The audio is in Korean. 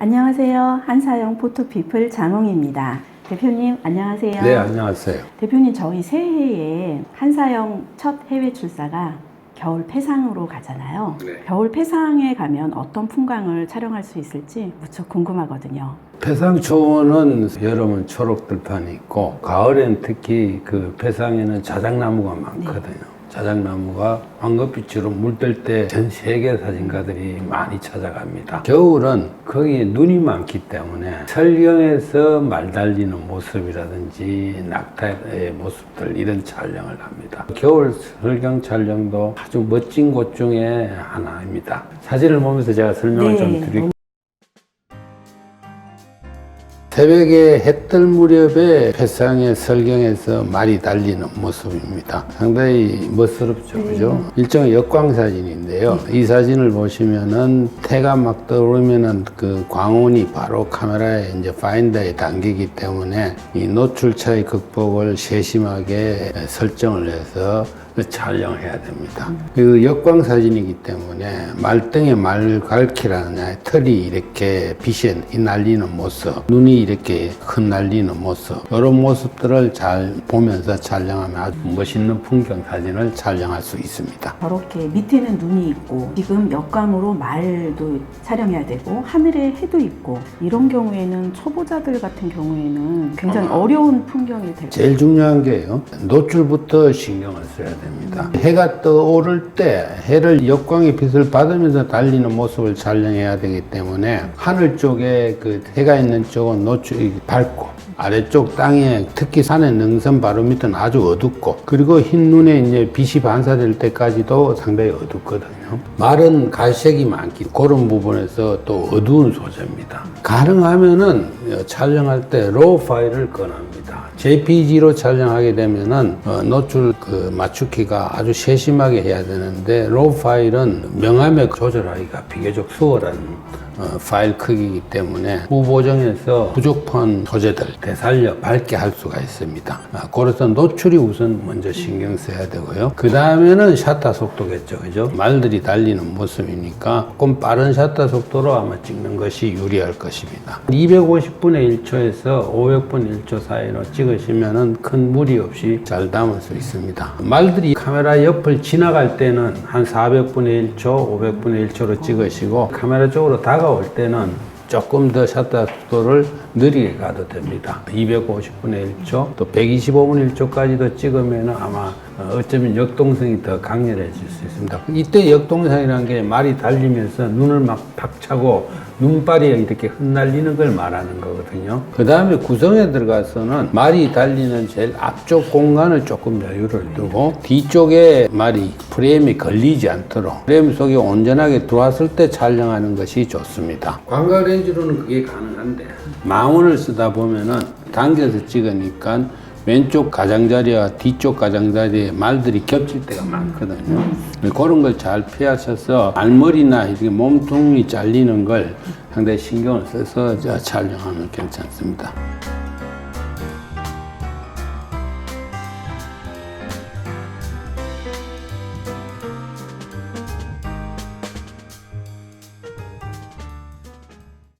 안녕하세요. 한사영 포토피플 장홍입니다. 대표님 안녕하세요. 네, 안녕하세요. 대표님 저희 새해에 한사영 첫 해외 출사가 겨울 폐상으로 가잖아요. 네. 겨울 폐상에 가면 어떤 풍광을 촬영할 수 있을지 무척 궁금하거든요. 폐상 초원은 여름은 초록 들판이 있고 가을엔 특히 그 폐상에는 자작나무가 많거든요. 자작나무가 황금빛으로 물들 때 전 세계 사진가들이 많이 찾아갑니다. 겨울은 거기에 눈이 많기 때문에 설경에서 말 달리는 모습이라든지 낙타의 모습들 이런 촬영을 합니다. 겨울 설경 촬영도 아주 멋진 곳 중에 하나입니다. 사진을 보면서 제가 설명을 좀 드릴게요. 새벽에 해 뜰 무렵에 회상의 설경에서 말이 달리는 모습입니다. 상당히 멋스럽죠, 그죠? 일종의 역광 사진인데요. 이 사진을 보시면은 태가 막 떠오르면은 그 광원이 바로 카메라에 이제 파인더에 담기기 때문에 이 노출차의 극복을 세심하게 설정을 해서 그 촬영을 해야 됩니다. 그 역광 사진이기 때문에 말등에 말갈퀴라는 털이 이렇게 빛에 날리는 모습, 눈이 이렇게 흩날리는 모습, 이런 모습들을 잘 보면서 촬영하면 아주 멋있는 풍경 사진을 촬영할 수 있습니다. 저렇게 밑에는 눈이 있고 지금 역광으로 말도 촬영해야 되고 하늘에 해도 있고 이런 경우에는 초보자들 같은 경우에는 굉장히 어려운 풍경이 될 제일 중요한 게요. 노출부터 신경을 써야 됩니다. 해가 떠오를 때 해를 역광의 빛을 받으면서 달리는 모습을 촬영해야 되기 때문에 하늘 쪽에 그 해가 있는 쪽은 노출이 밝고 아래쪽 땅에 특히 산의 능선 바로 밑은 아주 어둡고 그리고 흰 눈에 이제 빛이 반사될 때까지도 상당히 어둡거든요. 말은 갈색이 많기 그런 부분에서 또 어두운 소재입니다. 가능하면은 촬영할 때 로우 파일을 권합니다. JPG로 촬영하게 되면은 어, 노출 그 맞추기가 아주 세심하게 해야 되는데 로우 파일은 명암에 조절하기가 비교적 수월한 어, 파일 크기이기 때문에 후보정에서 부족한 소재들 되살려 밝게 할 수가 있습니다. 아, 그래서 노출이 우선 먼저 신경 써야 되고요. 그 다음에는 샤터 속도겠죠, 그죠? 말들이 달리는 모습이니까 조금 빠른 샤터 속도로 아마 찍는 것이 유리할 것입니다. 250분의 1초에서 500분 1초 사이로 찍 으시면은 큰 무리 없이 잘 담을 수 있습니다. 말들이 카메라 옆을 지나갈 때는 한 400분의 1초, 500분의 1초로 찍으시고 카메라 쪽으로 다가올 때는 조금 더 샷터 속도를 느리게 가도 됩니다. 250분의 1초, 또 125분의 1초까지도 찍으면 아마 어, 어쩌면 역동성이 더 강렬해질 수 있습니다. 이때 역동성이라는 게 말이 달리면서 눈을 막 박차고 눈발이 이렇게 흩날리는 걸 말하는 거거든요. 그 다음에 구성에 들어가서는 말이 달리는 제일 앞쪽 공간을 조금 여유를 두고 뒤쪽에 말이 프레임이 걸리지 않도록 프레임 속에 온전하게 들어왔을 때 촬영하는 것이 좋습니다. 광각 렌즈로는 그게 가능한데 망원을 쓰다 보면은 당겨서 찍으니까 왼쪽 가장자리와 뒤쪽 가장자리에 말들이 겹칠 때가 많거든요. 그런 걸 잘 피하셔서 알머리나 이렇게 몸통이 잘리는 걸 상당히 신경을 써서 저 촬영하면 괜찮습니다.